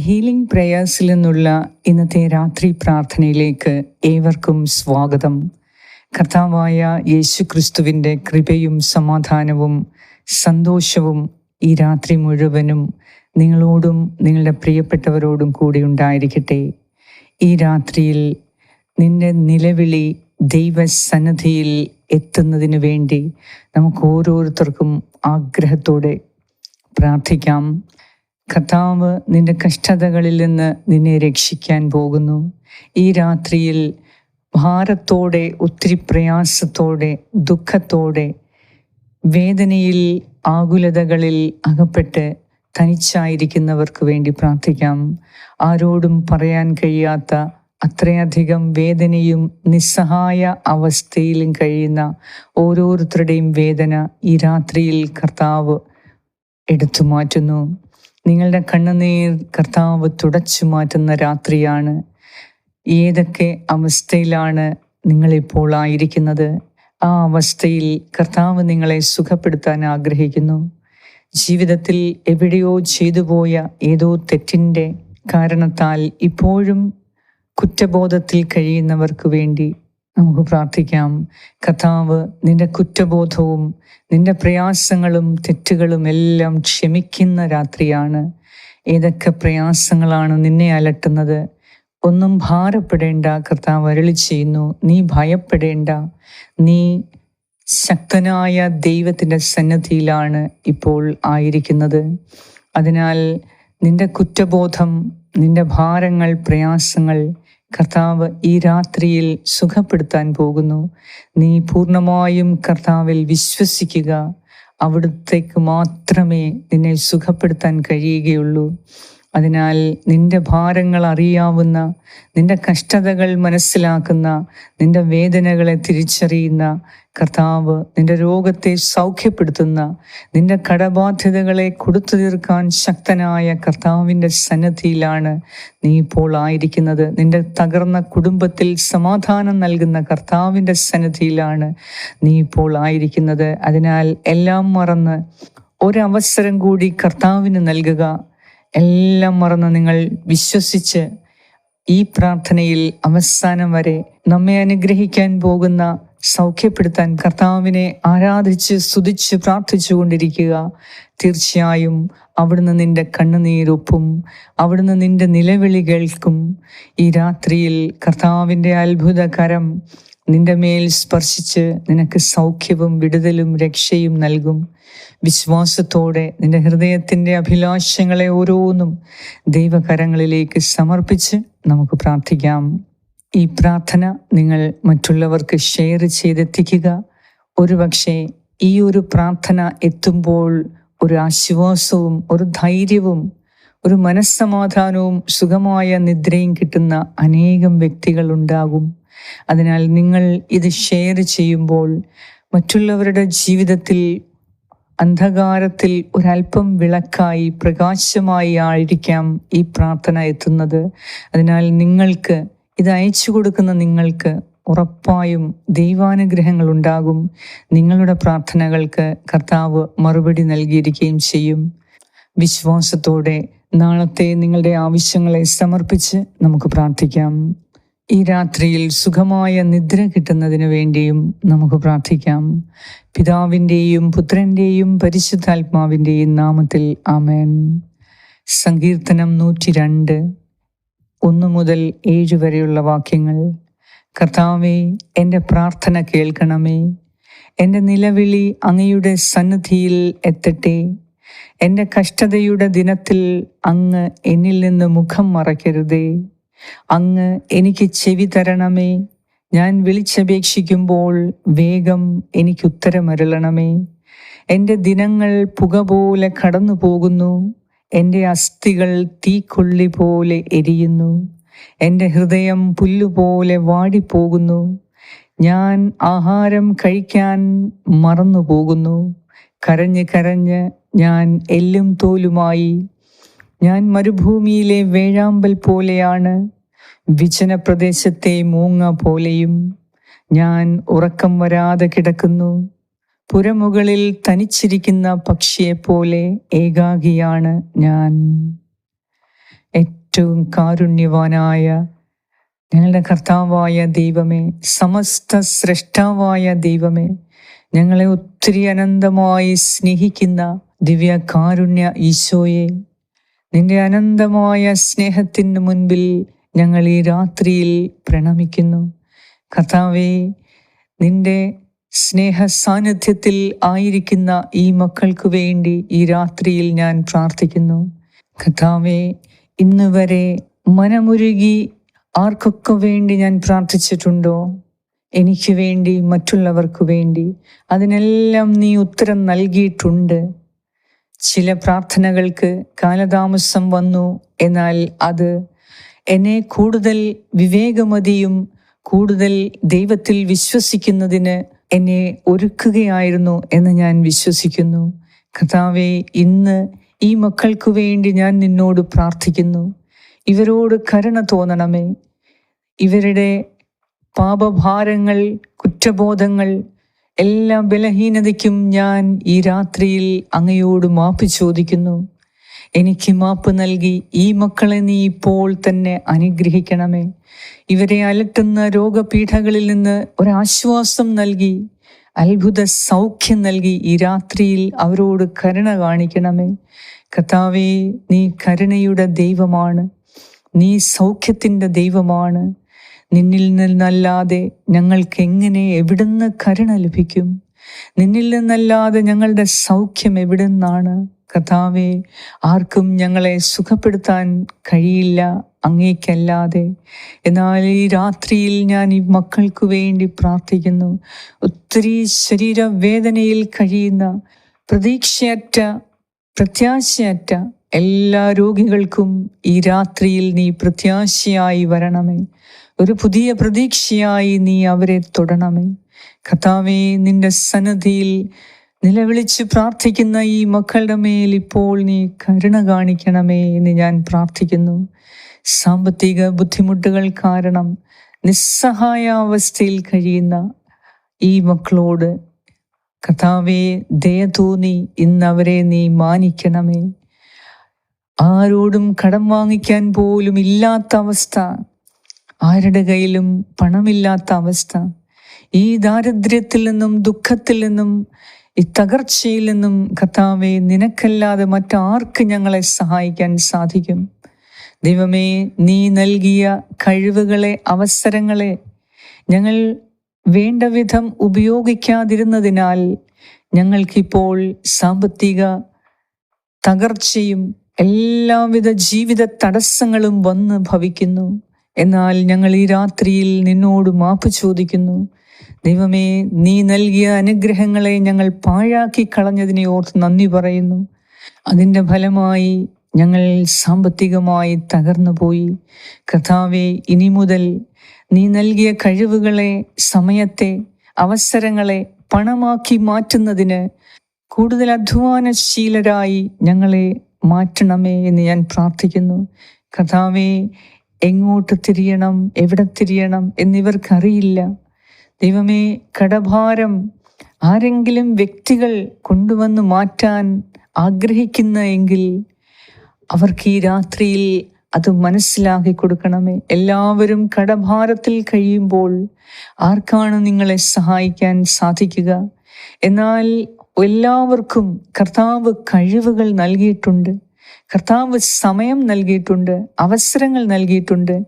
Healing പ്രേയേഴ്സിൽ നിന്നുള്ള ഇന്നത്തെ രാത്രി പ്രാർത്ഥനയിലേക്ക് ഏവർക്കും സ്വാഗതം. കർത്താവായ യേശു ക്രിസ്തുവിന്റെ കൃപയും സമാധാനവും സന്തോഷവും ഈ രാത്രി മുഴുവനും നിങ്ങളോടും നിങ്ങളുടെ പ്രിയപ്പെട്ടവരോടും കൂടി ഉണ്ടായിരിക്കട്ടെ. ഈ രാത്രിയിൽ നിന്റെ നിലവിളി ദൈവസന്നദ്ധിയിൽ എത്തുന്നതിന് വേണ്ടി നമുക്ക് ഓരോരുത്തർക്കും ആഗ്രഹത്തോടെ പ്രാർത്ഥിക്കാം. കർത്താവ് നിന്റെ കഷ്ടതകളിൽ നിന്ന് നിന്നെ രക്ഷിക്കാൻ പോകുന്നു. ഈ രാത്രിയിൽ ഭാരത്തോടെ ഒത്തിരി പ്രയാസത്തോടെ ദുഃഖത്തോടെ വേദനയിൽ ആകുലതകളിൽ അകപ്പെട്ട് തനിച്ചായിരിക്കുന്നവർക്ക് വേണ്ടി പ്രാർത്ഥിക്കാം. ആരോടും പറയാൻ കഴിയാത്ത അത്രയധികം വേദനയും നിസ്സഹായ അവസ്ഥയിലും കഴിയുന്ന ഓരോരുത്തരുടെയും വേദന ഈ രാത്രിയിൽ കർത്താവ് എടുത്തു മാറ്റുന്നു. നിങ്ങളുടെ കണ്ണുനീർ കർത്താവ് തുടച്ചു മാറ്റുന്ന രാത്രിയാണ്. ഏതൊക്കെ അവസ്ഥയിലാണ് നിങ്ങളിപ്പോൾ ആയിരിക്കുന്നത്? ആ അവസ്ഥയിൽ കർത്താവ് നിങ്ങളെ സുഖപ്പെടുത്താൻ ആഗ്രഹിക്കുന്നു. ജീവിതത്തിൽ എവിടെയോ ചെയ്തു പോയ ഏതോ തെറ്റിന്റെ കാരണത്താൽ ഇപ്പോഴും കുറ്റബോധത്തിൽ കഴിയുന്നവർക്ക് വേണ്ടി നമുക്ക് പ്രാർത്ഥിക്കാം. കഥാവ് നിന്റെ കുറ്റബോധവും നിന്റെ പ്രയാസങ്ങളും തെറ്റുകളും എല്ലാം ക്ഷമിക്കുന്ന രാത്രിയാണ്. ഏതൊക്കെ പ്രയാസങ്ങളാണ് നിന്നെ അലട്ടുന്നത്? ഒന്നും ഭാരപ്പെടേണ്ട. കർത്താവ് അരളി ചെയ്യുന്നു നീ ഭയപ്പെടേണ്ട. നീ ശക്തനായ ദൈവത്തിന്റെ സന്നദ്ധിയിലാണ് ഇപ്പോൾ ആയിരിക്കുന്നത്. അതിനാൽ നിന്റെ കുറ്റബോധം നിന്റെ ഭാരങ്ങൾ പ്രയാസങ്ങൾ കർത്താവ് ഈ രാത്രിയിൽ സുഖപ്പെടുത്താൻ പോകുന്നു. നീ പൂർണമായും കർത്താവിൽ വിശ്വസിക്കുക. അവിടത്തേക്ക് മാത്രമേ നിന്നെ സുഖപ്പെടുത്താൻ കഴിയുകയുള്ളൂ. അതിനാൽ നിന്റെ ഭാരങ്ങൾ അറിയാവുന്ന നിന്റെ കഷ്ടതകൾ മനസ്സിലാക്കുന്ന നിന്റെ വേദനകളെ തിരിച്ചറിയുന്ന കർത്താവ് നിന്റെ രോഗത്തെ സൗഖ്യപ്പെടുത്തുന്ന നിന്റെ കടബാധ്യതകളെ കൊടുത്തു തീർക്കാൻ ശക്തനായ കർത്താവിന്റെ സന്നദ്ധിയിലാണ് നീ ഇപ്പോൾ ആയിരിക്കുന്നത്. നിന്റെ തകർന്ന കുടുംബത്തിൽ സമാധാനം നൽകുന്ന കർത്താവിന്റെ സന്നദ്ധിയിലാണ് നീ ഇപ്പോൾ ആയിരിക്കുന്നത്. അതിനാൽ എല്ലാം മറന്ന് ഒരവസരം കൂടി കർത്താവിന് നൽകുക. എല്ലാം മറന്ന് നിങ്ങൾ വിശ്വസിച്ച് ഈ പ്രാർത്ഥനയിൽ അവസാനം വരെ നമ്മെ അനുഗ്രഹിക്കാൻ പോകുന്ന സൗഖ്യപ്പെടുത്താൻ കർത്താവിനെ ആരാധിച്ച് സ്തുതിച്ച് പ്രാർത്ഥിച്ചു കൊണ്ടിരിക്കുക. തീർച്ചയായും അവിടുന്ന് നിന്റെ കണ്ണുനീരൊപ്പും അവിടുന്ന് നിന്റെ നിലവിളി കേൾക്കും. ഈ രാത്രിയിൽ കർത്താവിന്റെ അത്ഭുതകരം നിന്റെ മേൽ സ്പർശിച്ച് നിനക്ക് സൗഖ്യവും വിടുതലും രക്ഷയും നൽകും. വിശ്വാസത്തോടെ നിന്റെ ഹൃദയത്തിന്റെ അഭിലാഷങ്ങളെ ഓരോന്നും ദൈവകരങ്ങളിലേക്ക് സമർപ്പിച്ച് നമുക്ക് പ്രാർത്ഥിക്കാം. ഈ പ്രാർത്ഥന നിങ്ങൾ മറ്റുള്ളവർക്ക് ഷെയർ ചെയ്തെത്തിക്കുക. ഒരുപക്ഷെ ഈ ഒരു പ്രാർത്ഥന എത്തുമ്പോൾ ഒരു ആശ്വാസവും ഒരു ധൈര്യവും ഒരു മനസ്സമാധാനവും സുഖമായ നിദ്രയും കിട്ടുന്ന അനേകം വ്യക്തികൾ ഉണ്ടാകും. അതിനാൽ നിങ്ങൾ ഇത് ഷെയർ ചെയ്യുമ്പോൾ മറ്റുള്ളവരുടെ ജീവിതത്തിൽ അന്ധകാരത്തിൽ ഒരല്പം വിളക്കായി പ്രകാശമായി ആയിരിക്കാം ഈ പ്രാർത്ഥന എത്തുന്നത്. അതിനാൽ നിങ്ങൾക്ക് ഇത് അയച്ചു കൊടുക്കുന്ന നിങ്ങൾക്ക് ഉറപ്പായും ദൈവാനുഗ്രഹങ്ങൾ ഉണ്ടാകും. നിങ്ങളുടെ പ്രാർത്ഥനകൾക്ക് കർത്താവ് മറുപടി നൽകിയിരിക്കുകയും ചെയ്യും. വിശ്വാസത്തോടെ നാളത്തെ നിങ്ങളുടെ ആവശ്യങ്ങളെ സമർപ്പിച്ച് നമുക്ക് പ്രാർത്ഥിക്കാം. ഈ രാത്രിയിൽ സുഖമായ നിദ്ര കിട്ടുന്നതിന് വേണ്ടിയും നമുക്ക് പ്രാർത്ഥിക്കാം. പിതാവിന്റെയും പുത്രന്റെയും പരിശുദ്ധാത്മാവിന്റെയും നാമത്തിൽ ആമേൻ. സങ്കീർത്തനം നൂറ്റി രണ്ട് ഒന്ന് മുതൽ ഏഴ് വരെയുള്ള വാക്യങ്ങൾ. കർത്താവെ എന്റെ പ്രാർത്ഥന കേൾക്കണമേ. എന്റെ നിലവിളി അങ്ങയുടെ സന്നിധിയിൽ എത്തട്ടെ. എന്റെ കഷ്ടതയുടെ ദിനത്തിൽ അങ്ങ് എന്നിൽ നിന്ന് മുഖം മറയ്ക്കരുതേ. അങ്ങ് എനിക്ക് ചെവി തരണമേ. ഞാൻ വിളിച്ചപേക്ഷിക്കുമ്പോൾ വേഗം എനിക്ക് ഉത്തരമരുളണമേ. എന്റെ ദിനങ്ങൾ പുക പോലെ കടന്നു പോകുന്നു എന്റെ അസ്ഥികൾ തീക്കൊള്ളി പോലെ എരിയുന്നു. എന്റെ ഹൃദയം പുല്ലുപോലെ വാടിപ്പോകുന്നു. ഞാൻ ആഹാരം കഴിക്കാൻ മറന്നു പോകുന്നു കരഞ്ഞ് കരഞ്ഞ് ഞാൻ എല്ലും തോലുമായി ഞാൻ മരുഭൂമിയിലെ വേഴാമ്പൽ പോലെയാണ്. വിജന പ്രദേശത്തെ മൂങ്ങ പോലെയും ഞാൻ ഉറക്കം വരാതെ കിടക്കുന്നു. പുരമുകളിൽ തനിച്ചിരിക്കുന്ന പക്ഷിയെപ്പോലെ ഏകാഗിയാണ് ഞാൻ. ഏറ്റവും കാരുണ്യവാനായ ഞങ്ങളുടെ കർത്താവായ ദൈവമേ സമസ്ത സൃഷ്ടാവായ ദൈവമേ ഞങ്ങളെ ഒത്തിരി അനന്തമായി സ്നേഹിക്കുന്ന ദിവ്യ കാരുണ്യ ഈശോയെ നിന്റെ അനന്തമായ സ്നേഹത്തിന് മുൻപിൽ ഞങ്ങൾ ഈ രാത്രിയിൽ പ്രണമിക്കുന്നു. കർത്താവേ നിന്റെ സ്നേഹ സാന്നിധ്യത്തിൽ ആയിരിക്കുന്ന ഈ മക്കൾക്ക് വേണ്ടി ഈ രാത്രിയിൽ ഞാൻ പ്രാർത്ഥിക്കുന്നു. കർത്താവേ ഇന്ന് വരെ മനമുരുകി ആർക്കൊക്കെ വേണ്ടി ഞാൻ പ്രാർത്ഥിച്ചിട്ടുണ്ടോ? എനിക്ക് വേണ്ടി മറ്റുള്ളവർക്ക് വേണ്ടി. അതിനെല്ലാം നീ ഉത്തരം നൽകിയിട്ടുണ്ട്. ചില പ്രാർത്ഥനകൾക്ക് കാലതാമസം വന്നു എന്നാൽ അത് എന്നെ കൂടുതൽ വിവേകമതിയും കൂടുതൽ ദൈവത്തിൽ വിശ്വസിക്കുന്നതിന് എന്നെ ഒരുക്കുകയായിരുന്നു എന്ന് ഞാൻ വിശ്വസിക്കുന്നു. കഥാവെ ഇന്ന് ഈ മക്കൾക്കു വേണ്ടി ഞാൻ നിന്നോട് പ്രാർത്ഥിക്കുന്നു. ഇവരോട് കരുണ തോന്നണമേ. ഇവരുടെ പാപഭാരങ്ങൾ കുറ്റബോധങ്ങൾ എല്ലാ ബലഹീനതയ്ക്കും ഞാൻ ഈ രാത്രിയിൽ അങ്ങയോട് മാപ്പ് ചോദിക്കുന്നു. എനിക്ക് മാപ്പ് നൽകി ഈ മക്കളെ നീ ഇപ്പോൾ തന്നെ അനുഗ്രഹിക്കണമേ. ഇവരെ അലട്ടുന്ന രോഗപീഠകളിൽ നിന്ന് ഒരാശ്വാസം നൽകി അത്ഭുത സൗഖ്യം നൽകി ഈ രാത്രിയിൽ അവരോട് കരുണ കാണിക്കണമേ. കർത്താവേ നീ കരുണയുടെ ദൈവമാണ്. നീ സൗഖ്യത്തിന്റെ ദൈവമാണ്. നിന്നിൽ നിന്നല്ലാതെ ഞങ്ങൾക്ക് എങ്ങനെ എവിടുന്ന് കരുണ ലഭിക്കും? നിന്നിൽ നിന്നല്ലാതെ ഞങ്ങളുടെ സൗഖ്യം എവിടുന്നാണ്? കഥാവെ ആർക്കും ഞങ്ങളെ സുഖപ്പെടുത്താൻ കഴിയില്ല അങ്ങേക്കല്ലാതെ. എന്നാൽ ഈ രാത്രിയിൽ ഞാൻ ഈ മക്കൾക്ക് വേണ്ടി പ്രാർത്ഥിക്കുന്നു. ഒത്തിരി ശരീരവേദനയിൽ കഴിയുന്ന പ്രതീക്ഷയറ്റ പ്രത്യാശയറ്റ എല്ലാ രോഗികൾക്കും ഈ രാത്രിയിൽ നീ പ്രത്യാശയായി വരണമേ. ഒരു പുതിയ പ്രതീക്ഷയായി നീ അവരെ തൊടണമേ. കഥാവേ നിന്റെ സന്നദ്ധിയിൽ നിലവിളിച്ച് പ്രാർത്ഥിക്കുന്ന ഈ മക്കളുടെ മേൽ ഇപ്പോൾ നീ കരുണ കാണിക്കണമേ എന്ന് ഞാൻ പ്രാർത്ഥിക്കുന്നു. സാമ്പത്തിക ബുദ്ധിമുട്ടുകൾ കാരണം നിസ്സഹായാവസ്ഥയിൽ കഴിയുന്ന ഈ മക്കളോട് കഥാവെ ദയ തോന്നി ഇന്ന് അവരെ നീ മാനിക്കണമേ. ആരോടും കടം വാങ്ങിക്കാൻ പോലും ഇല്ലാത്ത അവസ്ഥ ആരുടെ കയ്യിലും പണമില്ലാത്ത അവസ്ഥ. ഈ ദാരിദ്ര്യത്തിൽ നിന്നും ദുഃഖത്തിൽ നിന്നും ഈ തകർച്ചയിൽ നിന്നും കർത്താവെ നിനക്കല്ലാതെ മറ്റാർക്ക് ഞങ്ങളെ സഹായിക്കാൻ സാധിക്കും? ദൈവമേ നീ നൽകിയ കഴിവുകളെ അവസരങ്ങളെ ഞങ്ങൾ വേണ്ട വിധം ഉപയോഗിക്കാതിരുന്നതിനാൽ ഞങ്ങൾക്കിപ്പോൾ സാമ്പത്തിക തകർച്ചയും എല്ലാവിധ ജീവിത തടസ്സങ്ങളും വന്ന് ഭവിക്കുന്നു. എന്നാൽ ഞങ്ങൾ ഈ രാത്രിയിൽ നിന്നോട് മാപ്പ് ചോദിക്കുന്നു. ദൈവമേ നീ നൽകിയ അനുഗ്രഹങ്ങളെ ഞങ്ങൾ പാഴാക്കി കളഞ്ഞതിനെ ഓർത്ത് നന്ദി പറയുന്നു. അതിന്റെ ഫലമായി ഞങ്ങൾ സാമ്പത്തികമായി തകർന്നു പോയി. കഥാവെ ഇനി മുതൽ നീ നൽകിയ കഴിവുകളെ സമയത്തെ അവസരങ്ങളെ പണമാക്കി മാറ്റുന്നതിന് കൂടുതൽ അധ്വാനശീലരായി ഞങ്ങളെ മാറ്റണമേ എന്ന് ഞാൻ പ്രാർത്ഥിക്കുന്നു. കഥാവെ എങ്ങോട്ട് തിരിയണം? എവിടെ തിരിയണം? എന്നിവർക്കറിയില്ല. ദൈവമേ കടഭാരം ആരെങ്കിലും വ്യക്തികൾ കൊണ്ടുവന്ന് മാറ്റാൻ ആഗ്രഹിക്കുന്ന എങ്കിൽ അവർക്ക് ഈ രാത്രിയിൽ അത് മനസ്സിലാക്കി കൊടുക്കണമേ. എല്ലാവരും കടഭാരത്തിൽ കഴിയുമ്പോൾ ആർക്കാണ് നിങ്ങളെ സഹായിക്കാൻ സാധിക്കുക? എന്നാൽ എല്ലാവർക്കും കർത്താവ് കഴിവുകൾ നൽകിയിട്ടുണ്ട്. കർത്താവ് സമയം നൽകിയിട്ടുണ്ട് അവസരങ്ങൾ നൽകിയിട്ടുണ്ട്.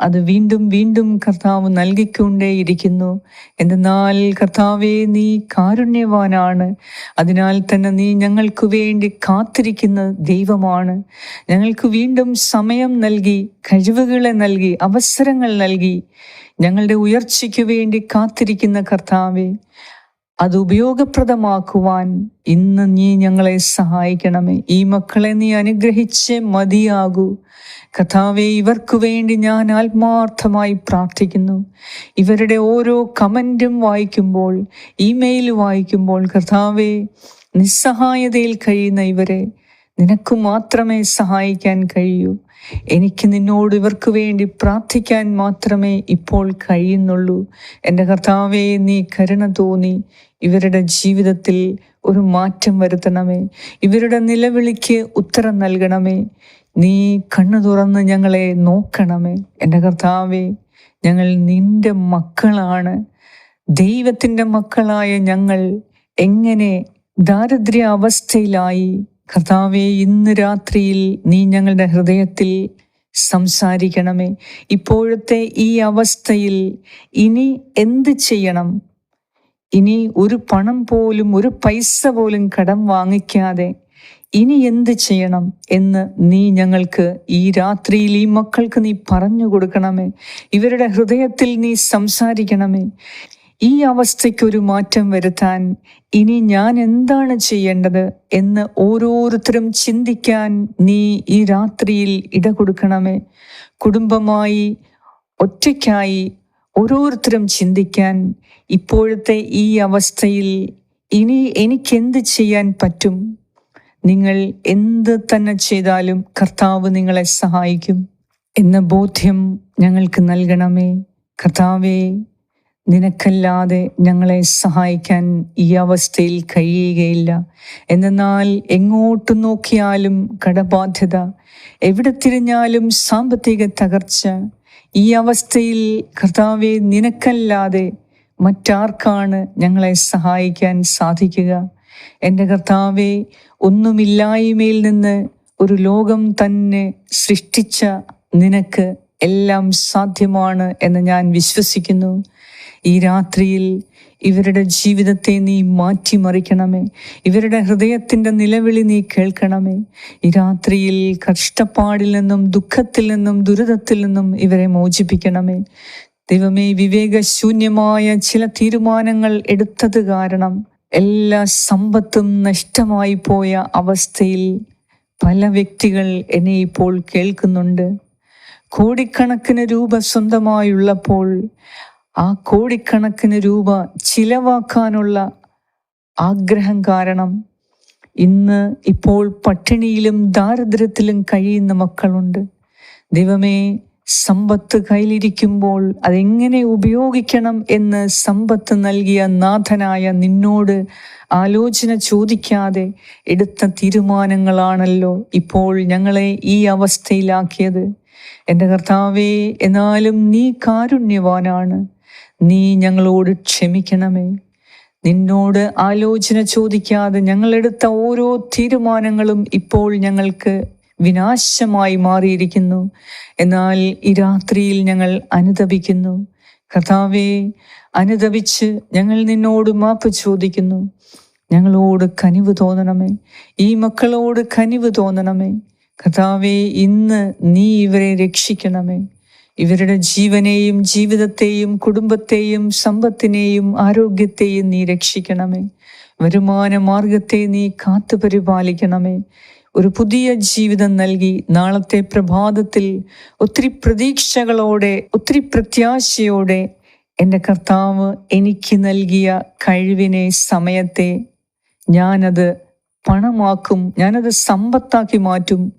അത് വീണ്ടും വീണ്ടും കർത്താവ് നൽകിക്കൊണ്ടേയിരിക്കുന്നു. എന്തെന്നാൽ കർത്താവെ നീ കാരുണ്യവാനാണ്. അതിനാൽ തന്നെ നീ ഞങ്ങൾക്ക് വേണ്ടി കാത്തിരിക്കുന്ന ദൈവമാണ്. ഞങ്ങൾക്ക് വീണ്ടും സമയം നൽകി കഴിവുകളെ നൽകി അവസരങ്ങൾ നൽകി ഞങ്ങളുടെ ഉയർച്ചയ്ക്ക് വേണ്ടി കാത്തിരിക്കുന്ന കർത്താവെ അത് ഉപയോഗപ്രദമാക്കുവാൻ ഇന്ന് നീ ഞങ്ങളെ സഹായിക്കണമേ. ഈ മക്കളെ നീ അനുഗ്രഹിച്ച് മതിയാകൂ. കഥാവെ ഇവർക്ക് വേണ്ടി ഞാൻ ആത്മാർത്ഥമായി പ്രാർത്ഥിക്കുന്നു. ഇവരുടെ ഓരോ കമന്റും വായിക്കുമ്പോൾ ഇമെയിൽ വായിക്കുമ്പോൾ കഥാവെ നിസ്സഹായതയിൽ കഴിയുന്ന ഇവരെ നിനക്ക് മാത്രമേ സഹായിക്കാൻ കഴിയൂ. എനിക്ക് നിന്നോട് ഇവർക്ക് വേണ്ടി പ്രാർത്ഥിക്കാൻ മാത്രമേ ഇപ്പോൾ കഴിയുന്നുള്ളൂ. എന്റെ കർത്താവേ നീ കരുണ തോന്നി. ഇവരുടെ ജീവിതത്തിൽ ഒരു മാറ്റം വരുത്തണമേ. ഇവരുടെ നിലവിളിക്ക് ഉത്തരം നൽകണമേ. നീ കണ്ണു തുറന്ന് ഞങ്ങളെ നോക്കണമേ. എന്റെ കർത്താവേ ഞങ്ങൾ നിന്റെ മക്കളാണ്. ദൈവത്തിന്റെ മക്കളായ ഞങ്ങൾ എങ്ങനെ ദാരിദ്ര്യ അവസ്ഥയിലായി കർത്താവെ ഇന്ന് രാത്രിയിൽ നീ ഞങ്ങളുടെ ഹൃദയത്തിൽ സംസാരിക്കണമേ. ഇപ്പോഴത്തെ ഈ അവസ്ഥയിൽ ഇനി എന്ത് ചെയ്യണം? ഇനി ഒരു പണം പോലും ഒരു പൈസ പോലും കടം വാങ്ങിക്കാതെ ഇനി എന്ത് ചെയ്യണം എന്ന് നീ ഞങ്ങൾക്ക് ഈ രാത്രിയിൽ ഈ മക്കൾക്ക് നീ പറഞ്ഞു കൊടുക്കണമേ. ഇവരുടെ ഹൃദയത്തിൽ നീ സംസാരിക്കണമേ. ഈ അവസ്ഥയ്ക്ക് ഒരു മാറ്റം വരുത്താൻ ഇനി ഞാൻ എന്താണ് ചെയ്യേണ്ടത് എന്ന് ഓരോരുത്തരും ചിന്തിക്കാൻ നീ ഈ രാത്രിയിൽ ഇട കൊടുക്കണമേ. കുടുംബമായി ഒറ്റയ്ക്കായി ഓരോരുത്തരും ചിന്തിക്കാൻ ഇപ്പോഴത്തെ ഈ അവസ്ഥയിൽ ഇനി എനിക്കെന്ത് ചെയ്യാൻ പറ്റും? നിങ്ങൾ എന്ത് തന്നെ ചെയ്താലും കർത്താവ് നിങ്ങളെ സഹായിക്കും. എന്ന ബോധ്യം ഞങ്ങൾക്ക് നൽകണമേ. കർത്താവേ നിനക്കല്ലാതെ ഞങ്ങളെ സഹായിക്കാൻ ഈ അവസ്ഥയിൽ കഴിയുകയില്ല. എന്നാൽ എങ്ങോട്ട് നോക്കിയാലും കടബാധ്യത എവിടെ തിരിഞ്ഞാലും സാമ്പത്തിക തകർച്ച. ഈ അവസ്ഥയിൽ കർത്താവെ നിനക്കല്ലാതെ മറ്റാർക്കാണ് ഞങ്ങളെ സഹായിക്കാൻ സാധിക്കുക? എന്റെ കർത്താവെ ഒന്നുമില്ലായ്മയിൽ നിന്ന് ഒരു ലോകം തന്നെ സൃഷ്ടിച്ച നിനക്ക് എല്ലാം സാധ്യമാണ് എന്ന് ഞാൻ വിശ്വസിക്കുന്നു. ഈ രാത്രിയിൽ ഇവരുടെ ജീവിതത്തെ നീ മാറ്റിമറിക്കണമേ. ഇവരുടെ ഹൃദയത്തിന്റെ നിലവിളി നീ കേൾക്കണമേ. ഈ രാത്രിയിൽ കഷ്ടപ്പാടിൽ നിന്നും ദുഃഖത്തിൽ നിന്നും ദുരിതത്തിൽ നിന്നും ഇവരെ മോചിപ്പിക്കണമേ. ദൈവമേ വിവേകശൂന്യമായ ചില തീരുമാനങ്ങൾ എടുത്തത് കാരണം എല്ലാ സമ്പത്തും നഷ്ടമായി പോയ അവസ്ഥയിൽ പല വ്യക്തികൾ എന്നെ ഇപ്പോൾ കേൾക്കുന്നുണ്ട്. കോടിക്കണക്കിന് രൂപ സ്വന്തമായുള്ളപ്പോൾ ആ കോടിക്കണക്കിന് രൂപ ചിലവാക്കാനുള്ള ആഗ്രഹം കാരണം ഇന്ന് ഇപ്പോൾ പട്ടിണിയിലും ദാരിദ്ര്യത്തിലും കഴിയുന്ന മക്കളുണ്ട്. ദൈവമേ സമ്പത്ത് കയ്യിലിരിക്കുമ്പോൾ അതെങ്ങനെ ഉപയോഗിക്കണം എന്ന് സമ്പത്ത് നൽകിയ നാഥനായ നിന്നോട് ആലോചന ചോദിക്കാതെ എടുത്ത തീരുമാനങ്ങളാണല്ലോ ഇപ്പോൾ ഞങ്ങളെ ഈ അവസ്ഥയിലാക്കിയത്. എന്റെ കർത്താവേ എന്നാലും നീ കാരുണ്യവാനാണ്. നീ ഞങ്ങളോട് ക്ഷമിക്കണമേ. നിന്നോട് ആലോചന ചോദിക്കാതെ ഞങ്ങളെടുത്ത ഓരോ തീരുമാനങ്ങളും ഇപ്പോൾ ഞങ്ങൾക്ക് വിനാശമായി മാറിയിരിക്കുന്നു. എന്നാൽ ഈ രാത്രിയിൽ ഞങ്ങൾ അനുതപിക്കുന്നു കർത്താവെ അനുതപിച്ച് ഞങ്ങൾ നിന്നോട് മാപ്പ് ചോദിക്കുന്നു. ഞങ്ങളോട് കനിവ് തോന്നണമേ. ഈ മക്കളോട് കനിവ് തോന്നണമേ. കർത്താവെ ഇന്ന് നീ ഇവരെ രക്ഷിക്കണമേ. ഇവരുടെ ജീവനെയും ജീവിതത്തെയും കുടുംബത്തെയും സമ്പത്തിനെയും ആരോഗ്യത്തെയും നീ രക്ഷിക്കണമേ. വരുമാന മാർഗത്തെ നീ കാത്തു പരിപാലിക്കണമേ. ഒരു പുതിയ ജീവിതം നൽകി നാളത്തെ പ്രഭാതത്തിൽ ഒത്തിരി പ്രതീക്ഷകളോടെ ഒത്തിരി പ്രത്യാശയോടെ എന്റെ കർത്താവ് എനിക്ക് നൽകിയ കഴിവിനെ സമയത്തെ ഞാനത് പണമാക്കും ഞാനത് സമ്പത്താക്കി മാറ്റും.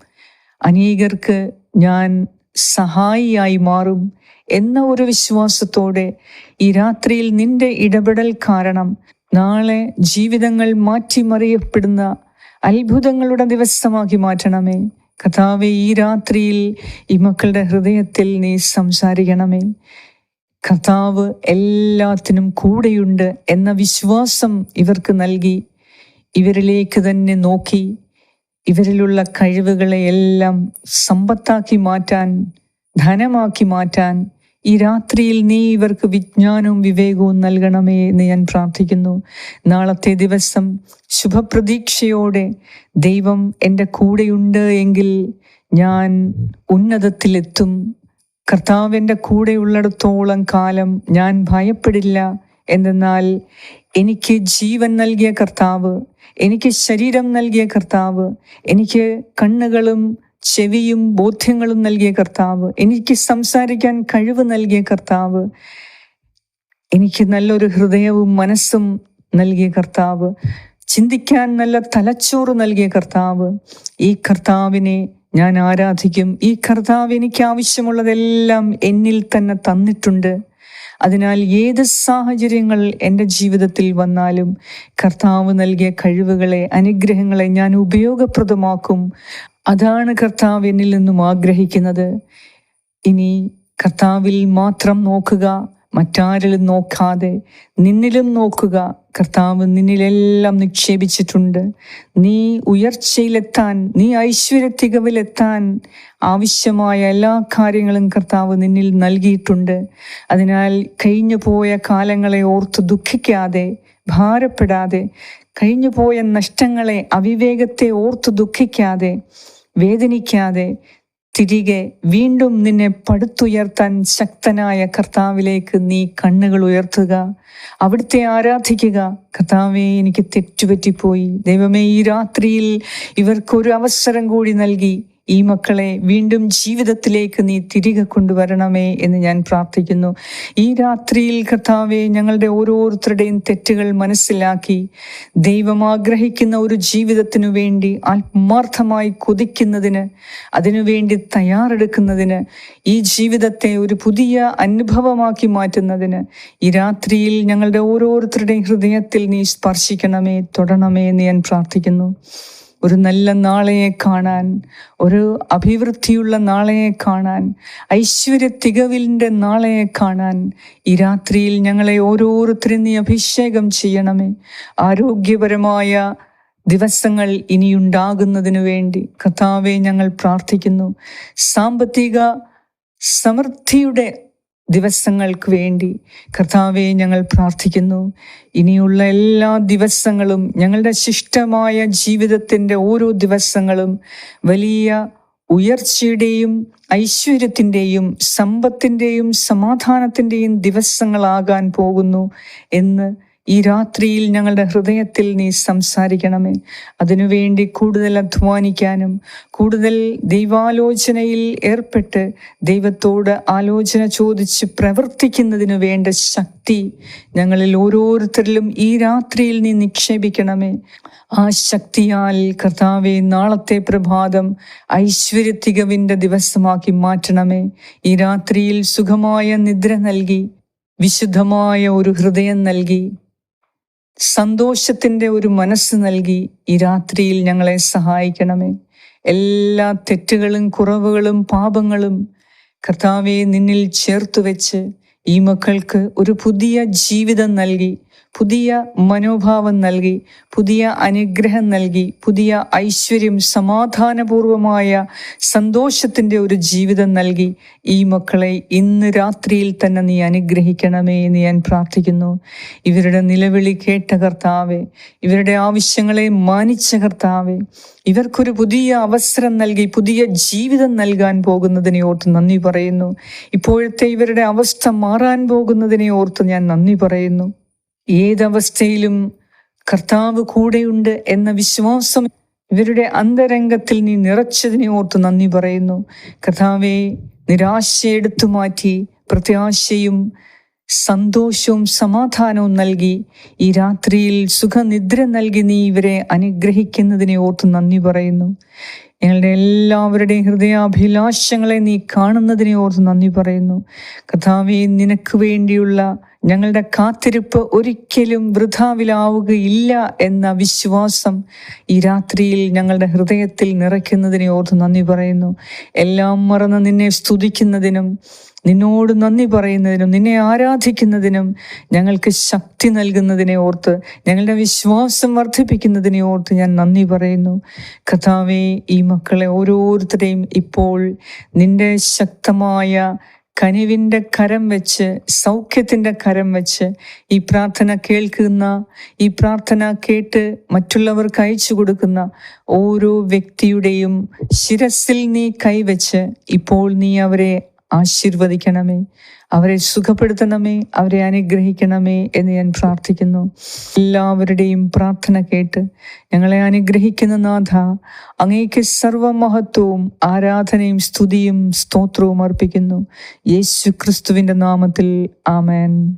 അനേകർക്ക് ഞാൻ സഹായിയായി മാറും എന്ന ഒരു വിശ്വാസത്തോടെ ഈ രാത്രിയിൽ നിന്റെ ഇടപെടൽ കാരണം നാളെ ജീവിതങ്ങൾ മാറ്റിമറിയപ്പെടുന്ന അത്ഭുതങ്ങളുടെ ദിവസമാക്കി മാറ്റണമേ. കഥാവെ ഈ രാത്രിയിൽ ഈ മക്കളുടെ ഹൃദയത്തിൽ നീ സംസാരിക്കണമേ. കഥാവ് എല്ലാത്തിനും കൂടെയുണ്ട് എന്ന വിശ്വാസം ഇവർക്ക് നൽകി. ഇവരിലേക്ക് തന്നെ നോക്കി. ഇവരിലുള്ള കഴിവുകളെ എല്ലാം സമ്പത്താക്കി മാറ്റാൻ ധനമാക്കി മാറ്റാൻ ഈ രാത്രിയിൽ നീ ഇവർക്ക് വിജ്ഞാനവും വിവേകവും നൽകണമേ എന്ന് ഞാൻ പ്രാർത്ഥിക്കുന്നു. നാളത്തെ ദിവസം ശുഭപ്രതീക്ഷയോടെ ദൈവം എന്റെ കൂടെയുണ്ട് എങ്കിൽ ഞാൻ ഉന്നതത്തിലെത്തും. കർത്താവിന്റെ കൂടെയുള്ളിടത്തോളം കാലം ഞാൻ ഭയപ്പെടില്ല. എന്തെന്നാൽ എനിക്ക് ജീവൻ നൽകിയ കർത്താവ് എനിക്ക് ശരീരം നൽകിയ കർത്താവ് എനിക്ക് കണ്ണുകളും ചെവിയും ബോധ്യങ്ങളും നൽകിയ കർത്താവ് എനിക്ക് സംസാരിക്കാൻ കഴിവ് നൽകിയ കർത്താവ് എനിക്ക് നല്ലൊരു ഹൃദയവും മനസ്സും നൽകിയ കർത്താവ് ചിന്തിക്കാൻ നല്ല തലച്ചോറ് നൽകിയ കർത്താവ് ഈ കർത്താവിനെ ഞാൻ ആരാധിക്കും. ഈ കർത്താവ് എനിക്ക് ആവശ്യമുള്ളതെല്ലാം എന്നിൽ തന്നെ തന്നിട്ടുണ്ട്. അതിനാൽ ഏത് സാഹചര്യങ്ങൾ എന്റെ ജീവിതത്തിൽ വന്നാലും കർത്താവ് നൽകിയ കഴിവുകളെ അനുഗ്രഹങ്ങളെ ഞാൻ ഉപയോഗപ്രദമാക്കും. അതാണ് കർത്താവ് എന്നിൽ നിന്നും ആഗ്രഹിക്കുന്നത്. ഇനി കർത്താവിൽ മാത്രം നോക്കുക. മറ്റാരിലും നോക്കാതെ നിന്നിലും നോക്കുക. കർത്താവ് നിന്നിലെല്ലാം നിക്ഷേപിച്ചിട്ടുണ്ട്. നീ ഉയർച്ചയിലെത്താൻ നീ ഐശ്വര്യത്തികവിലെത്താൻ ആവശ്യമായ എല്ലാ കാര്യങ്ങളും കർത്താവ് നിന്നിൽ നൽകിയിട്ടുണ്ട്. അതിനാൽ കഴിഞ്ഞു പോയ കാലങ്ങളെ ഓർത്ത് ദുഃഖിക്കാതെ ഭാരപ്പെടാതെ കഴിഞ്ഞു പോയ നഷ്ടങ്ങളെ അവിവേകത്തെ ഓർത്ത് ദുഃഖിക്കാതെ വേദനിക്കാതെ തിരികെ വീണ്ടും നിന്നെ പടുത്തുയർത്താൻ ശക്തനായ കർത്താവിലേക്ക് നീ കണ്ണുകൾ ഉയർത്തുക. അവിടുത്തെ ആരാധിക്കുക. കർത്താവെ എനിക്ക് തെറ്റുപറ്റിപ്പോയി. ദൈവമേ ഈ രാത്രിയിൽ ഇവർക്കൊരു അവസരം കൂടി നൽകി. ഈ മക്കളെ വീണ്ടും ജീവിതത്തിലേക്ക് നീ തിരികെ കൊണ്ടുവരണമേ എന്ന് ഞാൻ പ്രാർത്ഥിക്കുന്നു. ഈ രാത്രിയിൽ കർത്താവെ ഞങ്ങളുടെ ഓരോരുത്തരുടെയും തെറ്റുകൾ മനസ്സിലാക്കി ദൈവം ആഗ്രഹിക്കുന്ന ഒരു ജീവിതത്തിനു വേണ്ടി ആത്മാർത്ഥമായി കൊതിക്കുന്നതിന് അതിനുവേണ്ടി തയ്യാറെടുക്കുന്നതിന് ഈ ജീവിതത്തെ ഒരു പുതിയ അനുഭവമാക്കി മാറ്റുന്നതിന് ഈ രാത്രിയിൽ ഞങ്ങളുടെ ഓരോരുത്തരുടെയും ഹൃദയത്തിൽ നീ സ്പർശിക്കണമേ തൊടണമേ എന്ന് ഞാൻ പ്രാർത്ഥിക്കുന്നു. ഒരു നല്ല നാളെയെ കാണാൻ ഒരു അഭിവൃദ്ധിയുള്ള നാളെയെ കാണാൻ ഐശ്വര്യ തികവിലിന്റെ നാളെയെ കാണാൻ ഈ രാത്രിയിൽ ഞങ്ങളെ ഓരോരുത്തരും നീ അഭിഷേകം ചെയ്യണമേ. ആരോഗ്യപരമായ ദിവസങ്ങൾ ഇനിയുണ്ടാകുന്നതിനു വേണ്ടി കഥാവെ ഞങ്ങൾ പ്രാർത്ഥിക്കുന്നു. സാമ്പത്തിക സമൃദ്ധിയുടെ ദിവസങ്ങൾക്ക് വേണ്ടി കർത്താവെ ഞങ്ങൾ പ്രാർത്ഥിക്കുന്നു. ഇനിയുള്ള എല്ലാ ദിവസങ്ങളും ഞങ്ങളുടെ ശിഷ്ടമായ ജീവിതത്തിന്റെ ഓരോ ദിവസങ്ങളും വലിയ ഉയർച്ചയുടെയും ഐശ്വര്യത്തിന്റെയും സമ്പത്തിന്റെയും സമാധാനത്തിന്റെയും ദിവസങ്ങളാകാൻ പോകുന്നു എന്ന് ഈ രാത്രിയിൽ ഞങ്ങളുടെ ഹൃദയത്തിൽ നീ സംസാരിക്കണമേ. അതിനുവേണ്ടി കൂടുതൽ അധ്വാനിക്കാനും കൂടുതൽ ദൈവാലോചനയിൽ ഏർപ്പെട്ട് ദൈവത്തോട് ആലോചന ചോദിച്ച് പ്രവർത്തിക്കുന്നതിനു വേണ്ട ശക്തി ഞങ്ങളിൽ ഓരോരുത്തരിലും ഈ രാത്രിയിൽ നീ നിക്ഷേപിക്കണമേ. ആ ശക്തിയാൽ കർത്താവെ നാളത്തെ പ്രഭാതം ഐശ്വര്യത്തികവിന്റെ ദിവസമാക്കി മാറ്റണമേ. ഈ രാത്രിയിൽ സുഖമായ നിദ്ര നൽകി വിശുദ്ധമായ ഒരു ഹൃദയം നൽകി സന്തോഷത്തിന്റെ ഒരു മനസ്സ് നൽകി ഈ രാത്രിയിൽ ഞങ്ങളെ സഹായിക്കണമേ. എല്ലാ തെറ്റുകളും കുറവുകളും പാപങ്ങളും കർത്താവെ നിന്നിൽ ചേർത്ത് വെച്ച് ഈ മക്കൾക്ക് ഒരു പുതിയ ജീവിതം നൽകി. പുതിയ മനോഭാവം നൽകി പുതിയ അനുഗ്രഹം നൽകി പുതിയ ഐശ്വര്യം സമാധാനപൂർവമായ സന്തോഷത്തിന്റെ ഒരു ജീവിതം നൽകി. ഈ മക്കളെ ഇന്ന് രാത്രിയിൽ തന്നെ നീ അനുഗ്രഹിക്കണമേ എന്ന് ഞാൻ പ്രാർത്ഥിക്കുന്നു. ഇവരുടെ നിലവിളി കേട്ട കർത്താവെ ഇവരുടെ ആവശ്യങ്ങളെ മാനിച്ച കർത്താവെ ഇവർക്കൊരു പുതിയ അവസരം നൽകി പുതിയ ജീവിതം നൽകാൻ പോകുന്നതിനെ ഓർത്ത് നന്ദി പറയുന്നു. ഇപ്പോഴത്തെ ഇവരുടെ അവസ്ഥ മാറാൻ പോകുന്നതിനെ ഓർത്ത് ഞാൻ നന്ദി പറയുന്നു. ഏതവസ്ഥയിലും കർത്താവ് കൂടെയുണ്ട് എന്ന വിശ്വാസം ഇവരുടെ അന്തരംഗത്തിൽ നീ നിറച്ചതിനെ ഓർത്ത് നന്ദി പറയുന്നു. കർത്താവെ നിരാശയെടുത്തു മാറ്റി പ്രത്യാശയും സന്തോഷവും സമാധാനവും നൽകി. ഈ രാത്രിയിൽ സുഖനിദ്ര നൽകി നീ ഇവരെ അനുഗ്രഹിക്കുന്നതിനെ ഓർത്ത് നന്ദി പറയുന്നു. ഞങ്ങളുടെ എല്ലാവരുടെയും ഹൃദയാഭിലാഷങ്ങളെ നീ കാണുന്നതിനെ ഓർത്ത് നന്ദി പറയുന്നു. കഥാവി നിനക്ക് വേണ്ടിയുള്ള ഞങ്ങളുടെ കാത്തിരിപ്പ് ഒരിക്കലും വൃഥാവിലാവുകയില്ല എന്ന വിശ്വാസം ഈ രാത്രിയിൽ ഞങ്ങളുടെ ഹൃദയത്തിൽ നിറയ്ക്കുന്നതിനെ ഓർത്ത് നന്ദി പറയുന്നു. എല്ലാം മറന്ന് നിന്നെ സ്തുതിക്കുന്നതിനും നിന്നോട് നന്ദി പറയുന്നതിനും നിന്നെ ആരാധിക്കുന്നതിനും ഞങ്ങൾക്ക് ശക്തി നൽകുന്നതിനെ ഓർത്ത് ഞങ്ങളുടെ വിശ്വാസം വർദ്ധിപ്പിക്കുന്നതിനെ ഓർത്ത് ഞാൻ നന്ദി പറയുന്നു. കഥാവെ ഈ മക്കളെ ഓരോരുത്തരെയും ഇപ്പോൾ നിന്റെ ശക്തമായ കനിവിന്റെ കരം വെച്ച് സൗഖ്യത്തിന്റെ കരം വെച്ച് ഈ പ്രാർത്ഥന കേൾക്കുന്ന ഈ പ്രാർത്ഥന കേട്ട് മറ്റുള്ളവർക്ക് അയച്ചു കൊടുക്കുന്ന ഓരോ വ്യക്തിയുടെയും ശിരസിൽ നീ കൈവച്ച് ഇപ്പോൾ നീ അവരെ ആശീർവദിക്കണമേ. അവരെ സുഖപ്പെടുത്തണമേ അവരെ അനുഗ്രഹിക്കണമേ എന്ന് ഞാൻ പ്രാർത്ഥിക്കുന്നു. എല്ലാവരുടെയും പ്രാർത്ഥന കേട്ട് ഞങ്ങളെ അനുഗ്രഹിക്കുന്ന നാഥ അങ്ങേക്ക് സർവമഹത്വവും ആരാധനയും സ്തുതിയും സ്തോത്രവും അർപ്പിക്കുന്നു. യേശു ക്രിസ്തുവിന്റെ നാമത്തിൽ ആമേൻ.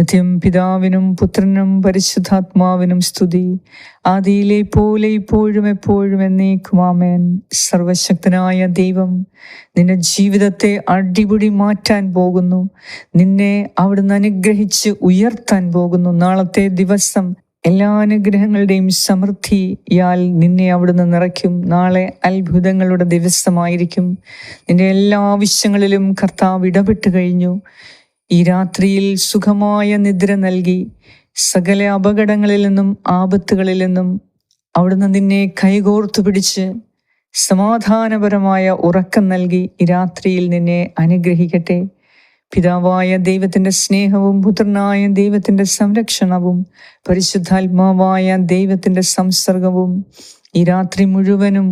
നിത്യം പിതാവിനും പുത്രനും പരിശുദ്ധാത്മാവിനും സ്തുതി. ആദിയിലെ പോലെ ഇപ്പോഴും എപ്പോഴും എന്നേക്കും ആമേൻ. സർവശക്തനായ ദൈവം നിന്റെ ജീവിതത്തെ അടിപൊളി മാറ്റാൻ പോകുന്നു. നിന്നെ അവിടുന്ന് അനുഗ്രഹിച്ച് ഉയർത്താൻ പോകുന്നു. നാളത്തെ ദിവസം എല്ലാ അനുഗ്രഹങ്ങളുടെയും സമൃദ്ധിയാൽ നിന്നെ അവിടുന്ന് നിറയ്ക്കും. നാളെ അത്ഭുതങ്ങളുടെ ദിവസമായിരിക്കും. നിന്റെ എല്ലാ ആവശ്യങ്ങളിലും കർത്താവ് ഇടപെട്ട് കഴിഞ്ഞു. ഈ രാത്രിയിൽ സുഖമായ നിദ്ര നൽകി സകല അപകടങ്ങളിൽ നിന്നും ആപത്തുകളിൽ നിന്നും അവിടുന്ന് നിന്നെ കൈകോർത്തു പിടിച്ച് സമാധാനപരമായ ഉറക്കം നൽകി ഈ രാത്രിയിൽ നിന്നെ അനുഗ്രഹിക്കട്ടെ. പിതാവായ ദൈവത്തിന്റെ സ്നേഹവും പുത്രനായ ദൈവത്തിന്റെ സംരക്ഷണവും പരിശുദ്ധാത്മാവായ ദൈവത്തിന്റെ സംസർഗവും ഈ രാത്രി മുഴുവനും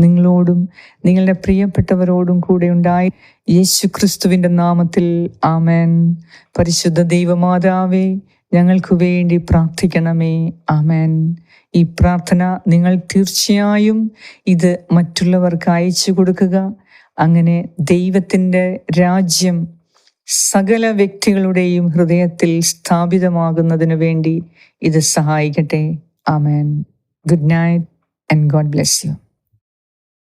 നിങ്ങളോടും നിങ്ങളുടെ പ്രിയപ്പെട്ടവരോടും കൂടെ ഉണ്ടായി. യേശു ക്രിസ്തുവിന്റെ നാമത്തിൽ ആമേൻ. പരിശുദ്ധ ദൈവമാതാവേ ഞങ്ങൾക്ക് വേണ്ടി പ്രാർത്ഥിക്കണമേ. ആമേൻ. ഈ പ്രാർത്ഥന നിങ്ങൾ തീർച്ചയായും ഇത് മറ്റുള്ളവർക്ക് അയച്ചു കൊടുക്കുക. അങ്ങനെ ദൈവത്തിന്റെ രാജ്യം സകല വ്യക്തികളുടെയും ഹൃദയത്തിൽ സ്ഥാപിതമാകുന്നതിനു വേണ്ടി ഇത് സഹായിക്കട്ടെ. Amen. Good night and God bless you.